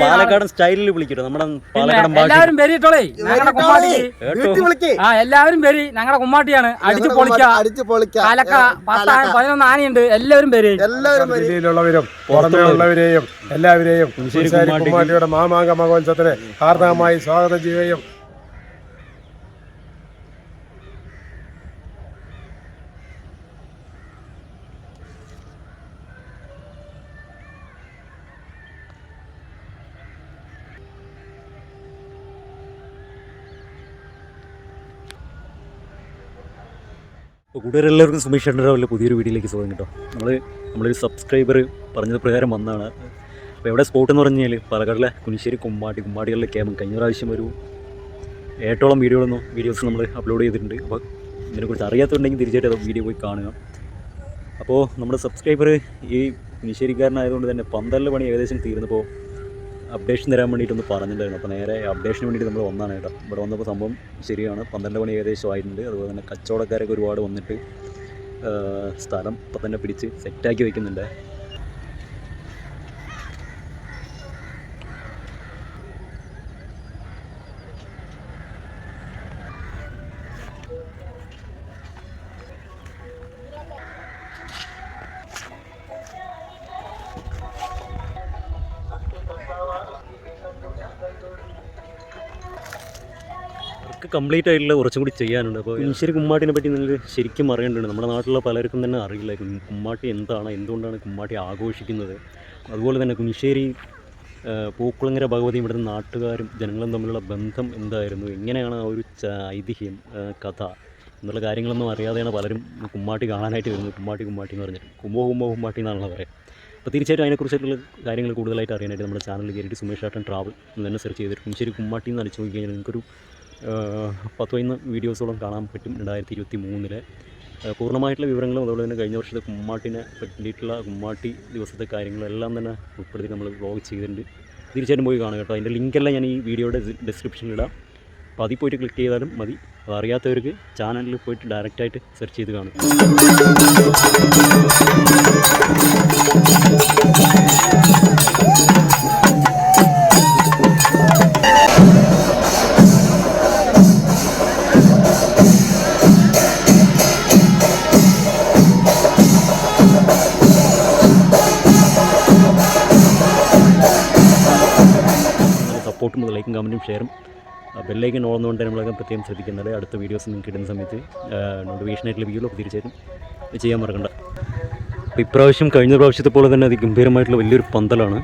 പാലക്കാട് പാലക്കാടൻ സ്റ്റൈലിൽ വിളിക്കട്ടോ നമ്മുടെ പാലക്കാടൻ എല്ലാവരും വരിട്ടോളേ ഞങ്ങളുടെ കുമ്മാട്ടി. ആ എല്ലാവരും വരി ഞങ്ങളുടെ കുമ്മാട്ടിയാണ്. അടിച്ചു പൊളിക്ക. അടിച്ചു പൊളിക്ക. കലക്ക പത്ത് പതിനൊന്ന് ആനയുണ്ട്. എല്ലാവരും വരി എല്ലാവരും വരും. ജില്ലയിലുള്ളവരും പുറമേ എല്ലാവരെയും കുമ്മാട്ടിയുടെ മാമാങ്ക മഹോത്സവത്തിന് ഹാർദവമായി സ്വാഗതം ചെയ്യുകയും അപ്പോൾ കൂടുതൽ എല്ലാവർക്കും സുമേഷ് ചേട്ടന്റെ പുതിയൊരു വീഡിയോയിലേക്ക് സ്വാഗതം കേട്ടോ. നമ്മൾ നമ്മളൊരു സബ്സ്ക്രൈബർ പറഞ്ഞത് പ്രകാരം വന്നതാണ്. അപ്പോൾ എവിടെ സ്പോട്ട് എന്ന് പറഞ്ഞു കഴിഞ്ഞാൽ പാലക്കാടിലെ കുനിശ്ശേരി കുമ്മാട്ടി കുമ്മാട്ടികളിലെ ക്യാമ്പ് കഴിഞ്ഞ പ്രാവശ്യം ഒരു ഏട്ടോളം വീഡിയോകളൊന്നും വീഡിയോസ് നമ്മൾ അപ്ലോഡ് ചെയ്തിട്ടുണ്ട്. അപ്പോൾ ഇതിനെക്കുറിച്ച് അറിയാത്തുണ്ടെങ്കിൽ തീർച്ചയായിട്ടും അത് വീഡിയോ പോയി കാണുക. അപ്പോൾ നമ്മുടെ സബ്സ്ക്രൈബർ ഈ കുനിശ്ശേരിക്കാരനായതുകൊണ്ട് തന്നെ പന്തലിന്റെ പണി ഏകദേശം തീർന്നപ്പോൾ അപ്ഡേഷൻ തരാൻ വേണ്ടിയിട്ടൊന്ന് പറഞ്ഞിട്ടുണ്ടായിരുന്നു. അപ്പോൾ നേരെ അപ്ഡേഷന് വേണ്ടിയിട്ട് നമ്മൾ വന്നാണ് കേട്ടോ. ഇവിടെ വന്നപ്പോൾ സംഭവം ശരിയാണ്. പന്ത്രണ്ട് മണി ഏകദേശം ആയിട്ടുണ്ട്. അതുപോലെ തന്നെ കച്ചവടക്കാരൊക്കെ ഒരുപാട് വന്നിട്ട് സ്ഥലം ഇപ്പം തന്നെ പിടിച്ച് സെറ്റാക്കി വെക്കുന്നുണ്ട്. വർക്ക് കംപ്ലീറ്റ് ആയിട്ടുള്ള കുറച്ചും കൂടി ചെയ്യാനുണ്ട്. അപ്പോൾ കുനിശ്ശേരി കുമ്മാട്ടിനെ പറ്റി നിങ്ങൾക്ക് ശരിക്കും അറിയേണ്ടതുണ്ട്. നമ്മുടെ നാട്ടിലുള്ള പലർക്കും തന്നെ അറിയില്ല കുമ്മാട്ടി എന്താണ് എന്തുകൊണ്ടാണ് കുമ്മാട്ടി ആഘോഷിക്കുന്നത്. അതുപോലെ തന്നെ കുനിശ്ശേരി ആ, പൂക്കുളങ്ങര ഭഗവതി ഇവിടുത്തെ നാട്ടുകാരും ജനങ്ങളും തമ്മിലുള്ള ബന്ധം എന്തായിരുന്നു? എങ്ങനെയാണ് ആ ഒരു ഐതിഹ്യം കഥ എന്നുള്ള കാര്യങ്ങളൊന്നും അറിയാതെയാണ് പലരും കുമ്മാട്ടി കാണാനായിട്ട് വരുന്നത്. കുമ്മാട്ടി കുമ്മാട്ടി എന്ന് പറഞ്ഞിട്ട് കുമ്പോ കുമ്പോ കുമ്മാട്ടി എന്നാണല്ലോ പറയുക. അപ്പോൾ തീർച്ചയായിട്ടും അതിനെക്കുറിച്ചുള്ള കാര്യങ്ങൾ കൂടുതലായിട്ട് അറിയാനായിട്ട് നമ്മുടെ ചാനലിൽ കയറിയിട്ട് സുമേഷ് ആട്ടൻ ട്രാവൽ എന്ന് തന്നെ സെർച്ച് ചെയ്തിട്ട് കുനിശ്ശേരി കുമ്മാട്ടി എന്ന് അടിച്ചു നോക്കി കഴിഞ്ഞാൽ നിങ്ങൾക്കൊരു പത്ത് പതിനൊന്ന് വീഡിയോസോളം കാണാൻ പറ്റും രണ്ടായിരത്തി ഇരുപത്തി മൂന്നിലെ പൂർണമായിട്ടുള്ള വിവരങ്ങളും അതുപോലെ തന്നെ കഴിഞ്ഞ വർഷത്തെ കുമ്മാട്ടിനെ പറ്റിയിട്ടുള്ള കുമ്മാട്ടി ദിവസത്തെ കാര്യങ്ങളെല്ലാം തന്നെ ഉൾപ്പെടുത്തി നമ്മൾ വ്ളോഗ് ചെയ്തിട്ടുണ്ട്. തീർച്ചയായിട്ടും പോയി കാണുക കേട്ടോ. അതിന്റെ ലിങ്കെല്ലാം ഞാൻ ഈ വീഡിയോയുടെ ഡിസ്ക്രിപ്ഷനിൽ ഇടാം. അപ്പോൾ അതിൽ പോയിട്ട് ക്ലിക്ക് ചെയ്താലും മതി. അതറിയാത്തവർക്ക് ചാനലിൽ പോയിട്ട് ഡയറക്റ്റായിട്ട് സെർച്ച് ചെയ്ത് കാണും സപ്പോർട്ടും ലൈക്കും കമന്റും ഷെയറും. ബെല്ലൈക്കൻ ഓളുന്നതുകൊണ്ട് നമ്മളൊക്കെ പ്രത്യേകം ശ്രദ്ധിക്കുന്നത് അടുത്ത വീഡിയോസ് നിങ്ങൾക്ക് കിട്ടുന്ന സമയത്ത് നോട്ടിഫിക്കേഷനായിട്ട് അപ്പോൾ തീർച്ചയായിട്ടും ചെയ്യാൻ മറക്കണ്ട. അപ്പോൾ ഇപ്രാവശ്യം കഴിഞ്ഞ പ്രാവശ്യത്തെ പോലെ തന്നെ അതിഗംഭീരമായിട്ടുള്ള വലിയൊരു പന്തലാണ്.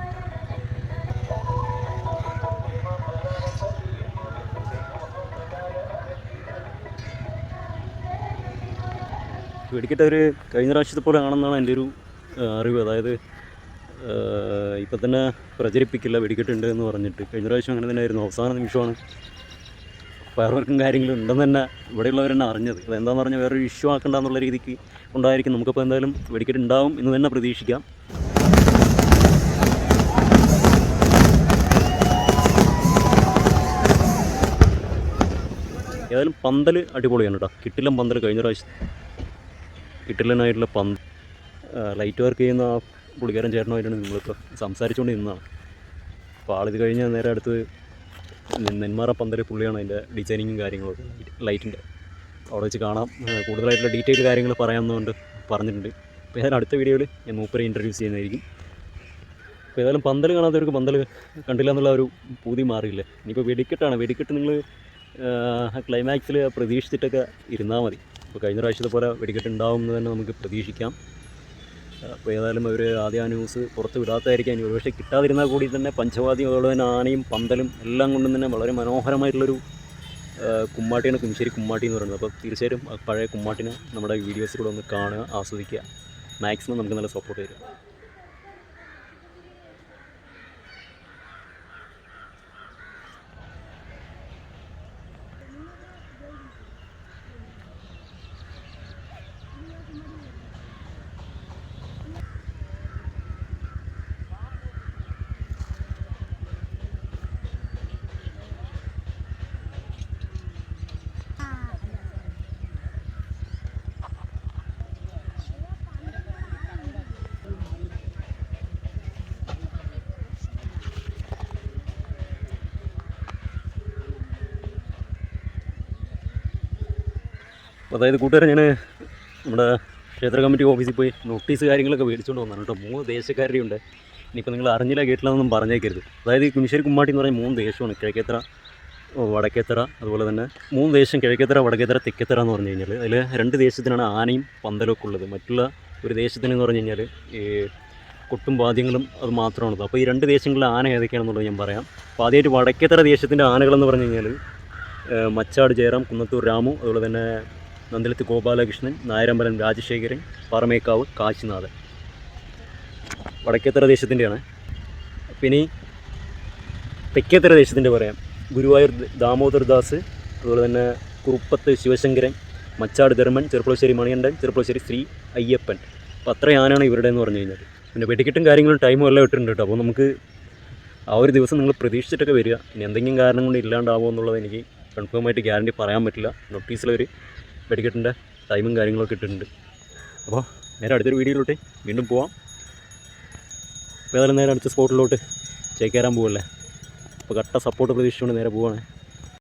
വെടിക്കെട്ട് ഒരു കഴിഞ്ഞ പ്രാവശ്യത്തെ പോലെ ആണെന്നാണ് എന്റെ ഒരു അറിവ്. അതായത് ഇപ്പം തന്നെ പ്രചരിപ്പിക്കില്ല വെടിക്കെട്ടുണ്ട് എന്ന് പറഞ്ഞിട്ട്. കഴിഞ്ഞ പ്രാവശ്യം അങ്ങനെ തന്നെ ആയിരുന്നു അവസാന നിമിഷമാണ്. ഫയർ വർക്കും കാര്യങ്ങളും ഉണ്ടെന്ന് തന്നെ ഇവിടെയുള്ളവർ തന്നെ അറിഞ്ഞത്. അതെന്താണെന്ന് പറഞ്ഞാൽ വേറൊരു ഇഷ്യൂ ആക്കണ്ട എന്നുള്ള രീതിക്ക് ഉണ്ടായിരിക്കും. നമുക്കപ്പോൾ എന്തായാലും വെടിക്കെട്ട് ഉണ്ടാവും എന്ന് തന്നെ പ്രതീക്ഷിക്കാം. ഏതായാലും പന്തൽ അടിപൊളിയാണ് കേട്ടോ കിട്ടില്ലം പന്തൽ കഴിഞ്ഞ പ്രാവശ്യം. കിട്ടില്ലനായിട്ടുള്ള പന്ത് ലൈറ്റ് വർക്ക് ചെയ്യുന്ന പുള്ളിക്കാരൻ ചേട്ടനുമായിട്ടാണ് നിങ്ങളിപ്പോൾ സംസാരിച്ചുകൊണ്ട് നിന്നതാണ്. അപ്പോൾ ആളിത് കഴിഞ്ഞാൽ നേരെ അടുത്ത് നെന്മാറ പന്തൽ പുള്ളിയാണ് അതിന്റെ ഡിസൈനിങ്ങും കാര്യങ്ങളൊക്കെ ലൈറ്റിന്റെ അവിടെ വെച്ച് കാണാം. കൂടുതലായിട്ടുള്ള ഡീറ്റെയിൽ കാര്യങ്ങൾ പറയാമെന്നുകൊണ്ട് പറഞ്ഞിട്ടുണ്ട്. അപ്പോൾ ഏതായാലും അടുത്ത വീഡിയോയിൽ ഞാൻ മൂപ്പരെ ഇൻട്രൊഡ്യൂസ് ചെയ്യുന്നതായിരിക്കും. അപ്പോൾ ഏതായാലും പന്തൽ കാണാത്തവർക്ക് പന്തൽ കണ്ടില്ല എന്നുള്ള ഒരു പൂതി മാറിയില്ല? ഇനിയിപ്പോൾ വെടിക്കെട്ടാണ്. വെടിക്കെട്ട് നിങ്ങൾ ക്ലൈമാക്സിൽ പ്രതീക്ഷിച്ചിട്ടൊക്കെ ഇരുന്നാൽ മതി. അപ്പോൾ കഴിഞ്ഞ പ്രാവശ്യത്തെ പോലെ വെടിക്കെട്ട് ഉണ്ടാവും എന്ന് തന്നെ നമുക്ക് പ്രതീക്ഷിക്കാം. അപ്പോൾ ഏതായാലും അവർ ആദ്യം ആ ന്യൂസ് പുറത്ത് വിടാത്തതായിരിക്കാം ഇനി. ഒരുപക്ഷെ കിട്ടാതിരുന്നാൽ കൂടി തന്നെ പഞ്ചവാദ്യം അതുപോലെ തന്നെ ആനയും പന്തലും എല്ലാം കൊണ്ടും തന്നെ വളരെ മനോഹരമായിട്ടുള്ളൊരു കുമ്മാട്ടിയാണ് കുഞ്ചേരി കുമ്മാട്ടി എന്ന് പറയുന്നത്. അപ്പോൾ തീർച്ചയായിട്ടും പഴയ കുമ്മാട്ടിനെ നമ്മുടെ വീഡിയോസിലൂടെ ഒന്ന് കാണുക ആസ്വദിക്കുക. മാക്സിമം നമുക്ക് നല്ല സപ്പോർട്ട് തരിക അതായത് കൂട്ടുകാരെ ഞാൻ നമ്മുടെ ക്ഷേത്ര കമ്മിറ്റി ഓഫീസിൽ പോയി നോട്ടീസ് കാര്യങ്ങളൊക്കെ മേടിച്ചുകൊണ്ട് വന്നാണ് കേട്ടോ. മൂന്ന് ദേശക്കാരുടെ ഉണ്ട് ഇനിയിപ്പോൾ നിങ്ങൾ അറിഞ്ഞില്ല കേട്ടില്ലെന്നൊന്നും പറഞ്ഞേക്കരുത്. അതായത് കുനിശ്ശേരി കുമ്മാട്ടി എന്ന് പറഞ്ഞ മൂന്ന് ദേശമാണ്. കിഴക്കേത്തറ ഓ, വടക്കേത്തറ അതുപോലെ തന്നെ മൂന്ന് ദേശം കിഴക്കേത്തറ വടക്കേത്തറ തെക്കേത്തറ എന്ന് പറഞ്ഞു കഴിഞ്ഞാൽ അതിൽ രണ്ട് ദേശത്തിനാണ് ആനയും പന്തലൊക്കെ ഉള്ളത്. മറ്റുള്ള ഒരു ദേശത്തിനെന്ന് പറഞ്ഞു കഴിഞ്ഞാൽ ഈ കൊട്ടും വാദ്യങ്ങളും അത് മാത്രമാണുള്ളത്. അപ്പോൾ ഈ രണ്ട് ദേശങ്ങളിലെ ആന ഏതൊക്കെയാണെന്നുള്ളത് ഞാൻ പറയാം. അപ്പോൾ ആദ്യമായിട്ട് വടക്കേത്തറ ദേശത്തിന്റെ ആനകളെന്ന് പറഞ്ഞു കഴിഞ്ഞാൽ മച്ചാട് ജയറാം കുന്നത്തൂർ രാമു അതുപോലെ തന്നെ നന്ദലത്ത് ഗോപാലകൃഷ്ണൻ നായരമ്പലം രാജശേഖരൻ പറമേക്കാവ് കാശിനാഥൻ. വടക്കേത്തറ ദേശത്തിന്റെയാണ്. പിന്നെ തെക്കേത്തറ ദേശത്തിന്റെ പറയാം. ഗുരുവായൂർ ദ- ദാമോദർ ദാസ് അതുപോലെ തന്നെ കുറുപ്പത്ത് ശിവശങ്കരൻ മച്ചാട് ധർമ്മൻ ചെറുപ്പുളശ്ശേരി മണികണ്ഠൻ ചെറുപ്പുളശ്ശേരി ശ്രീ അയ്യപ്പൻ. അപ്പോൾ അത്ര ആനാണ് ഇവരുടെ എന്ന് പറഞ്ഞു കഴിഞ്ഞാൽ പിന്നെ വെടിക്കെട്ടും കാര്യങ്ങളും ടൈമും എല്ലാം ഇട്ടിട്ടുണ്ട് കേട്ടോ. അപ്പോൾ നമുക്ക് ആ ഒരു ദിവസം നിങ്ങൾ പ്രതീക്ഷിച്ചിട്ടൊക്കെ വരിക. ഇനി എന്തെങ്കിലും കാരണം കൊണ്ട് ഇല്ലാണ്ടാവുമോ എന്നുള്ളത് എനിക്ക് കൺഫേം ആയിട്ട് ഗ്യാരണ്ടി പറയാൻ പറ്റില്ല. നോട്ടീസിലൊരു വെടിക്കെട്ടിന്റെ ടൈമും കാര്യങ്ങളൊക്കെ ഇട്ടിട്ടുണ്ട്. അപ്പോൾ നേരെ അടുത്തൊരു വീഡിയോയിലോട്ട് വീണ്ടും പോവാം. വേറെ നേരെ അടുത്ത സ്പോട്ടിലോട്ട് ചേക്കേറാൻ പോവല്ലേ അപ്പോൾ കട്ട സപ്പോർട്ട് പ്രതീക്ഷിച്ചുകൊണ്ട് നേരെ പോവാണ്.